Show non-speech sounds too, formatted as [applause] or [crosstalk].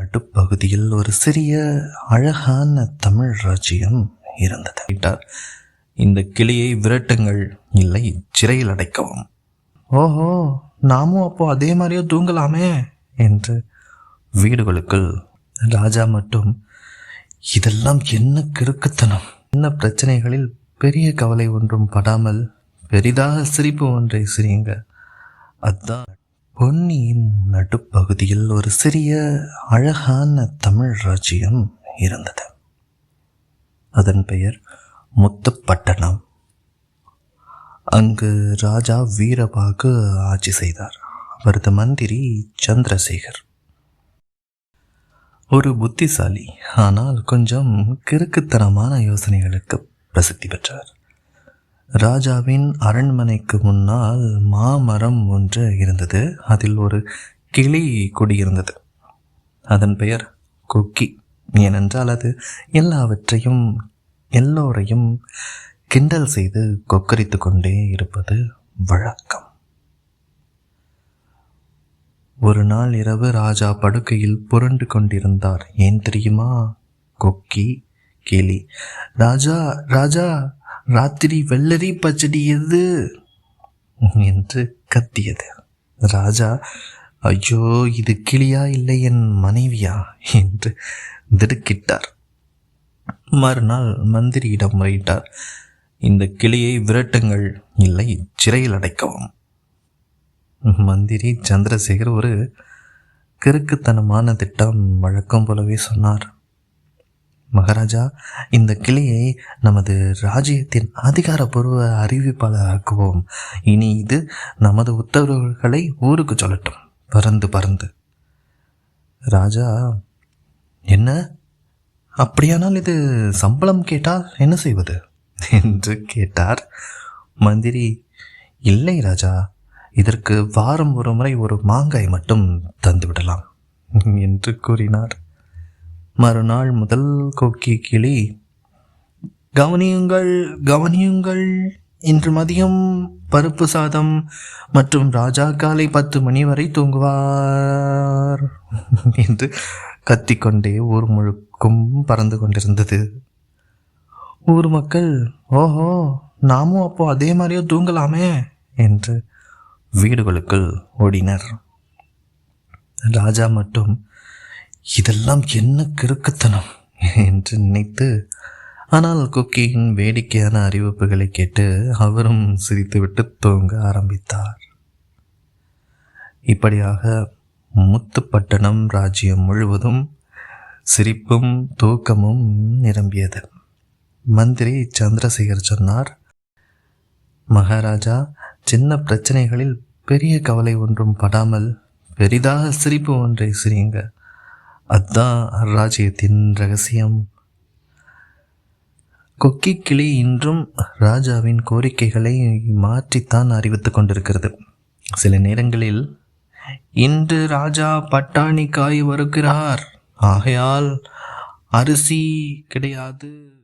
நடுப்பகுதியில் ஒரு சிறிய அழகான தமிழ் ராஜ்யம் இருந்தது. இந்த கிளியை விரட்டுங்கள் இல்லை சிறையில் அடைக்கவும். ஓஹோ நாமும் அப்போ அதே மாதிரியே தூங்கலாமே என்று வீடுகளுக்குள் ராஜா மட்டும் இதெல்லாம் என்ன கிறுக்குத்தனம்? என்ன பிரச்சனைகளில் பெரிய கவலை ஒன்றும் படாமல் பெரிதாக சிரிப்பு ஒன்றை சிரியுங்க அதான் பொன்னியின் நடுப்பகுதியில் ஒரு சிறிய அழகான தமிழ் ராஜ்யம் இருந்தது. அதன் பெயர் முத்துப்பட்டணம். அங்கு ராஜா வீரபாகு ஆட்சி செய்தார். அவரது மந்திரி சந்திரசேகர். ஒரு புத்திசாலி ஆனால் கொஞ்சம் கிறுக்குத்தனமான யோசனைகளுக்கு பிரசித்தி பெற்றார். ராஜாவின் அரண்மனைக்கு முன்னால் மாமரம் ஒன்று இருந்தது. அதில் ஒரு கிளி குடியிருந்தது அதன் பெயர் கொக்கி. ஏனென்றால் அது எல்லாவற்றையும் எல்லோரையும் கிண்டல் செய்து கொக்கரித்து கொண்டே இருப்பது வழக்கம். ஒரு நாள் இரவு ராஜா படுக்கையில் புரண்டு கொண்டிருந்தார். ஏன் தெரியுமா? கொக்கி கிளி. ராஜா ராஜா ராத்திரி வெள்ளரி பச்சடி எது? என்று கத்தியது. ராஜா ஐயோ இது கிளியா இல்லை என் மனைவியா? என்று திடுக்கிட்டார். மறுநாள் மந்திரியிடம் முறையிட்டார். இந்த கிளியை விரட்டுங்கள். இல்லை சிறையில் அடைக்கவும். மந்திரி சந்திரசேகர் ஒரு கிறுக்குத்தனமான திட்டம் வழக்கம் போலவே சொன்னார். மகாராஜா இந்த கிளியை நமது ராஜ்யத்தின் அதிகாரப்பூர்வ அறிவிப்பாளராக்குவோம். இனி இது நமது உத்தரவுகளை ஊருக்கு சொல்லட்டும். பறந்து பறந்து. ராஜா என்ன? அப்படியானால் இது சம்பளம் கேட்டால் என்ன செய்வது? என்று கேட்டார். மந்திரி இல்லை ராஜா இதற்கு வாரம் ஒரு முறை ஒரு மாங்காய் மட்டும் தந்துவிடலாம் என்று கூறினார். மறுநாள் முதல் கொக்கி கிளி. கவனியுங்கள் கவனியுங்கள். இன்று மதியம் பருப்பு சாதம் மற்றும் ராஜா காலை பத்து மணி வரை தூங்குவார் [laughs] என்று கத்திக்கொண்டே ஊர் முழுக்கும் பறந்து கொண்டிருந்தது. ஊர் மக்கள் ஓஹோ நாமும் அப்போ அதே மாதிரியே தூங்கலாமே என்று வீடுகளுக்குள் ஓடினர். ராஜா மட்டும் இதெல்லாம் என்ன கிறுக்குத்தனம் என்று நினைத்து ஆனால் குக்கியின் வேடிக்கையான அறிவிப்புகளை கேட்டு அவரும் சிரித்துவிட்டு தூங்க ஆரம்பித்தார். இப்படியாக முத்துப்பட்டணம் ராஜ்யம் முழுவதும் சிரிப்பும் தூக்கமும் நிரம்பியது. மந்திரி சந்திரசேகர் சொன்னார் மகாராஜா சின்ன பிரச்சனைகளில் பெரிய கவலை ஒன்றும் படாமல் பெரிதாக சிரிப்பு ஒன்றை சிரியுங்கள். அதுதான் ராஜ்யத்தின் ரகசியம். கொக்கி கிளி இன்றும் ராஜாவின் கோரிக்கைகளை மாற்றித்தான் அறிவித்துக் கொண்டிருக்கிறது. சில நேரங்களில் இன்று ராஜா பட்டாணி காய் வருகிறார் ஆகையால் அரிசி கிடையாது.